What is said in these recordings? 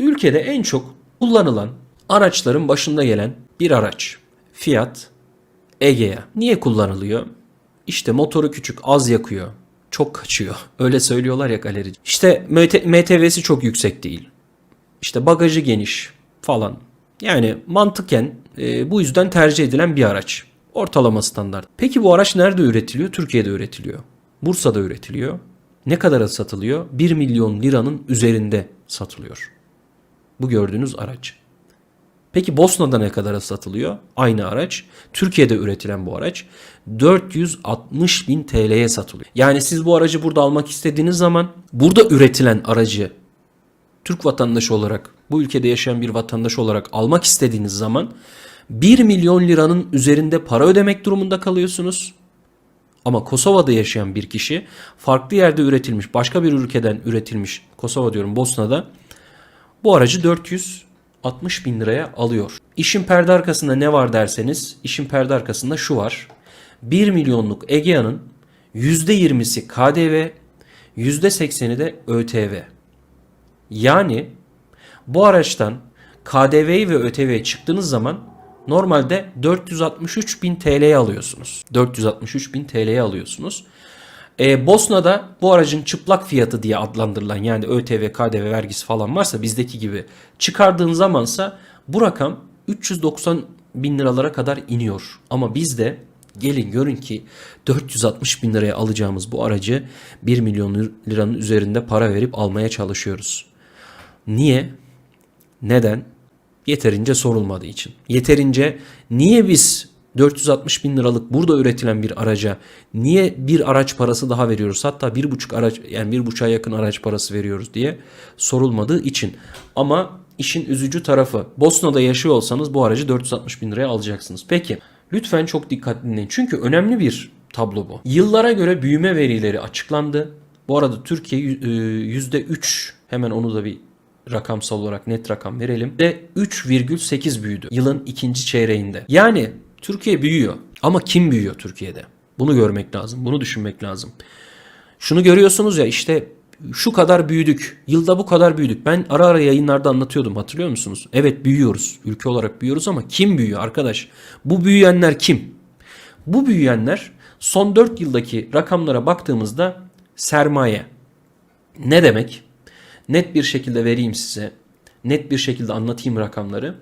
Ülkede en çok kullanılan araçların başında gelen bir araç. Fiat Egea. Niye kullanılıyor? İşte motoru küçük, az yakıyor. Çok kaçıyor. Öyle söylüyorlar ya galerici. İşte MT- MTV'si çok yüksek değil. İşte bagajı geniş falan. Yani mantıken e, bu yüzden tercih edilen bir araç. Ortalama standart. Peki bu araç nerede üretiliyor? Türkiye'de üretiliyor. Bursa'da üretiliyor. Ne kadara satılıyor? 1 milyon liranın üzerinde satılıyor. Bu gördüğünüz araç. Peki Bosna'da ne kadara satılıyor? Aynı araç. Türkiye'de üretilen bu araç 460 bin TL'ye satılıyor. Yani siz bu aracı burada almak istediğiniz zaman burada üretilen aracı Türk vatandaşı olarak bu ülkede yaşayan bir vatandaş olarak almak istediğiniz zaman 1 milyon liranın üzerinde para ödemek durumunda kalıyorsunuz. Ama Kosova'da yaşayan bir kişi farklı yerde üretilmiş, başka bir ülkeden üretilmiş, Kosova diyorum Bosna'da bu aracı 460 bin liraya alıyor. İşin perde arkasında ne var derseniz, işin perde arkasında şu var. 1 milyonluk Egea'nın %20'si KDV, %80'i de ÖTV. Yani bu araçtan KDV'yi ve ÖTV'yi çıktığınız zaman normalde 463 bin TL'ye alıyorsunuz. 463 bin TL'ye alıyorsunuz. Ee, Bosna'da bu aracın çıplak fiyatı diye adlandırılan yani ÖTV, KDV vergisi falan varsa bizdeki gibi çıkardığın zamansa bu rakam 390 bin liralara kadar iniyor. Ama bizde gelin görün ki 460 bin liraya alacağımız bu aracı 1 milyon liranın üzerinde para verip almaya çalışıyoruz. Niye? Neden? Yeterince sorulmadığı için. Yeterince niye biz 460 bin liralık burada üretilen bir araca niye bir araç parası daha veriyoruz? Hatta bir buçuk araç yani bir buçuğa yakın araç parası veriyoruz diye sorulmadığı için. Ama işin üzücü tarafı Bosna'da yaşıyor olsanız bu aracı 460 bin liraya alacaksınız. Peki lütfen çok dikkatli dinleyin. Çünkü önemli bir tablo bu. Yıllara göre büyüme verileri açıklandı. Bu arada Türkiye e, %3 hemen onu da bir rakamsal olarak net rakam verelim. Ve 3,8 büyüdü yılın ikinci çeyreğinde. Yani Türkiye büyüyor. Ama kim büyüyor Türkiye'de? Bunu görmek lazım. Bunu düşünmek lazım. Şunu görüyorsunuz ya işte şu kadar büyüdük. Yılda bu kadar büyüdük. Ben ara ara yayınlarda anlatıyordum hatırlıyor musunuz? Evet büyüyoruz. Ülke olarak büyüyoruz ama kim büyüyor arkadaş? Bu büyüyenler kim? Bu büyüyenler son 4 yıldaki rakamlara baktığımızda sermaye. Ne demek? Net bir şekilde vereyim size. Net bir şekilde anlatayım rakamları.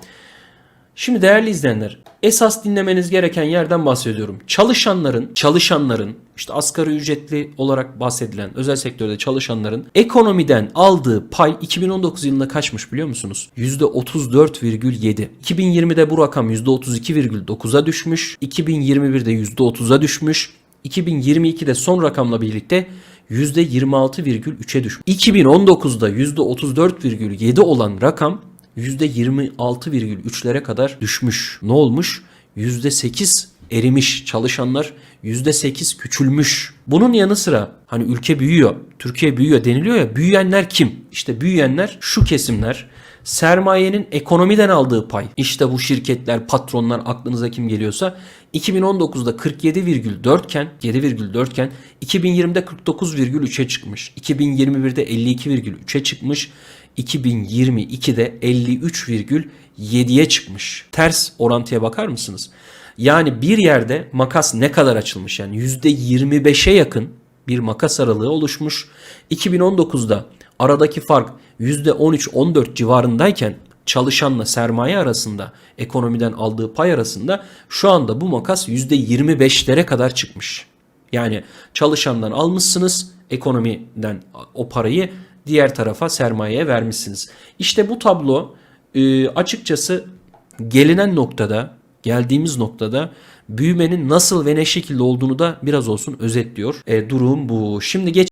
Şimdi değerli izleyenler, esas dinlemeniz gereken yerden bahsediyorum. Çalışanların, çalışanların, işte asgari ücretli olarak bahsedilen özel sektörde çalışanların ekonomiden aldığı pay 2019 yılında kaçmış biliyor musunuz? %34,7. 2020'de bu rakam %32,9'a düşmüş. 2021'de %30'a düşmüş. 2022'de son rakamla birlikte %26,3'e düşmüş. 2019'da %34,7 olan rakam %26,3'lere kadar düşmüş. Ne olmuş? %8 erimiş çalışanlar %8 küçülmüş. Bunun yanı sıra hani ülke büyüyor, Türkiye büyüyor deniliyor ya büyüyenler kim? İşte büyüyenler şu kesimler sermayenin ekonomiden aldığı pay. İşte bu şirketler, patronlar aklınıza kim geliyorsa 2019'da 47,4 iken 7,4 iken 2020'de 49,3'e çıkmış. 2021'de 52,3'e çıkmış. 2022'de 53,7'ye çıkmış. Ters orantıya bakar mısınız? Yani bir yerde makas ne kadar açılmış? Yani %25'e yakın bir makas aralığı oluşmuş. 2019'da aradaki fark %13-14 civarındayken çalışanla sermaye arasında ekonomiden aldığı pay arasında şu anda bu makas %25'lere kadar çıkmış. Yani çalışandan almışsınız ekonomiden o parayı diğer tarafa sermayeye vermişsiniz. İşte bu tablo e, açıkçası gelinen noktada geldiğimiz noktada büyümenin nasıl ve ne şekilde olduğunu da biraz olsun özetliyor. E, durum bu. Şimdi geç